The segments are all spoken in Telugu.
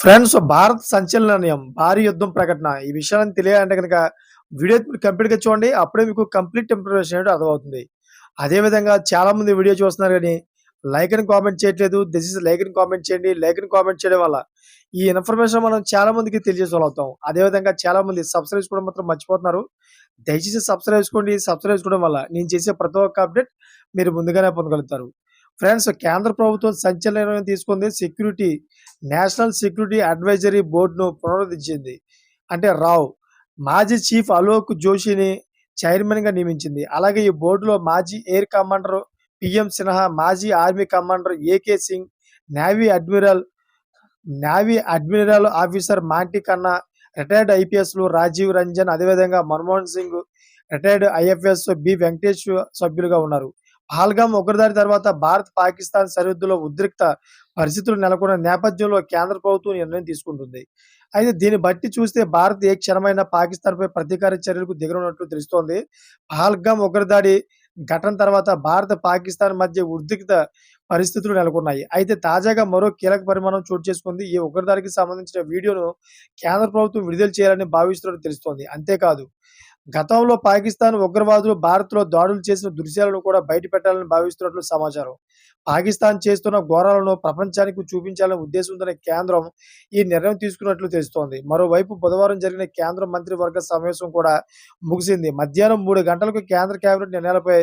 ఫ్రెండ్స్ భారత్ సంచలనం భారీ యుద్ధం ప్రకటన. ఈ విషయాన్ని తెలియాలంటే కనుక వీడియో కంప్లీట్గా చూడండి. అప్పుడే మీకు కంప్లీట్ ఇన్ఫర్మేషన్ ఏంటో అర్థమవుతుంది. అదే విధంగా చాలా మంది వీడియో చూస్తున్నారు కానీ లైక్ అని కామెంట్ చేయట్లేదు. దిస్ ఇస్ లైక్ అని కామెంట్ చేయండి. లైక్ అని కామెంట్ చేయడం వల్ల ఈ ఇన్ఫర్మేషన్ మనం చాలా మందికి తెలియజేసుకోగలుగుతాం అవుతాం అదే విధంగా చాలా మంది సబ్స్క్రైబ్ చేసుకోవడం మాత్రం మర్చిపోతున్నారు. దయచేసి సబ్స్క్రైబ్ చేసుకోండి. సబ్స్క్రైబ్ చేసుకోవడం వల్ల నేను చేసే ప్రతి ఒక్క అప్డేట్ మీరు ముందుగానే పొందగలుగుతారు. ఫ్రెండ్స్ కేంద్ర ప్రభుత్వం సంచలనం తీసుకుంది. సెక్యూరిటీ నేషనల్ సెక్యూరిటీ అడ్వైజరీ బోర్డును పునరుద్ధరించింది. అంటే రావ్ మాజీ చీఫ్ అలోక్ జోషిని చైర్మన్గా నియమించింది. అలాగే ఈ బోర్డులో మాజీ ఎయిర్ కమాండర్ పిఎం సిన్హా మాజీ army commander AK Singh navy admiral navy admiral officer Monty Khanna retired ఐపీఎస్లు రాజీవ్ రంజన్ అదేవిధంగా Manmohan Singh retired IFS B Venkatesh సభ్యులుగా ఉన్నారు. పహల్గామ్ ఉగ్రదాడి తర్వాత భారత్ పాకిస్తాన్ సరిహద్దులో ఉద్రిక్త పరిస్థితులు నెలకొన్న నేపథ్యంలో కేంద్ర ప్రభుత్వం నిర్ణయం తీసుకుంటుంది. అయితే దీన్ని బట్టి చూస్తే భారత్ ఏ క్షణమైన పాకిస్తాన్పై ప్రతీకార చర్యలకు దిగనున్నట్లు తెలుస్తోంది. పహల్గామ్ ఉగ్రదాడి ఘటన తర్వాత భారత పాకిస్తాన్ మధ్య ఉద్రిక్త పరిస్థితులు నెలకొన్నాయి. అయితే తాజాగా మరో కీలక పరిమాణం చోటు చేసుకుంది. ఈ ఉగ్రదాడికి సంబంధించిన వీడియోను కేంద్ర ప్రభుత్వం విడుదల చేయాలని భావిస్తున్నట్టు తెలుస్తోంది. అంతేకాదు గతంలో పాకిస్తాన్ ఉగ్రవాదులు భారత్లో దాడులు చేసిన దృశ్యాలను కూడా బయటపెట్టాలని భావిస్తున్నట్లు సమాచారం. పాకిస్తాన్ చేస్తున్న ఘోరాలను ప్రపంచానికి చూపించాలనే ఉద్దేశంతోనే కేంద్రం ఈ నిర్ణయం తీసుకున్నట్లు తెలుస్తోంది. మరోవైపు బుధవారం జరిగిన కేంద్ర మంత్రివర్గ సమావేశం కూడా ముగిసింది. మధ్యాహ్నం మూడు గంటలకు కేంద్ర కేబినెట్ నిర్ణయాలపై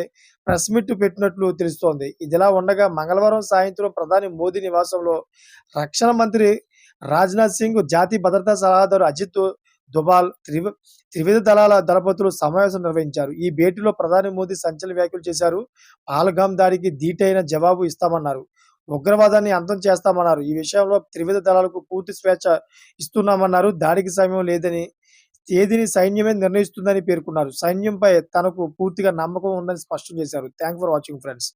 ప్రెస్ మీట్ పెట్టినట్లు తెలుస్తోంది. ఇదిలా ఉండగా మంగళవారం సాయంత్రం ప్రధాని మోదీ నివాసంలో రక్షణ మంత్రి రాజ్నాథ్ సింగ్ జాతీయ భద్రతా సలహాదారు అజిత్ దుబాల్ త్రివ త్రివిధ దళాల దళపతులు సమావేశం నిర్వహించారు. ఈ భేటీలో ప్రధాని మోదీ సంచలన వ్యాఖ్యలు చేశారు. పాల్గామ్ దాడికి ధీటైన జవాబు ఇస్తామన్నారు. ఉగ్రవాదాన్ని అంతం చేస్తామన్నారు. ఈ విషయంలో త్రివిధ దళాలకు పూర్తి స్వేచ్ఛ ఇస్తున్నామన్నారు. దాడికి సమయం లేదని తేదీని సైన్యమే నిర్ణయిస్తుందని పేర్కొన్నారు. సైన్యంపై తనకు పూర్తిగా నమ్మకం ఉందని స్పష్టం చేశారు. Thank for watching friends.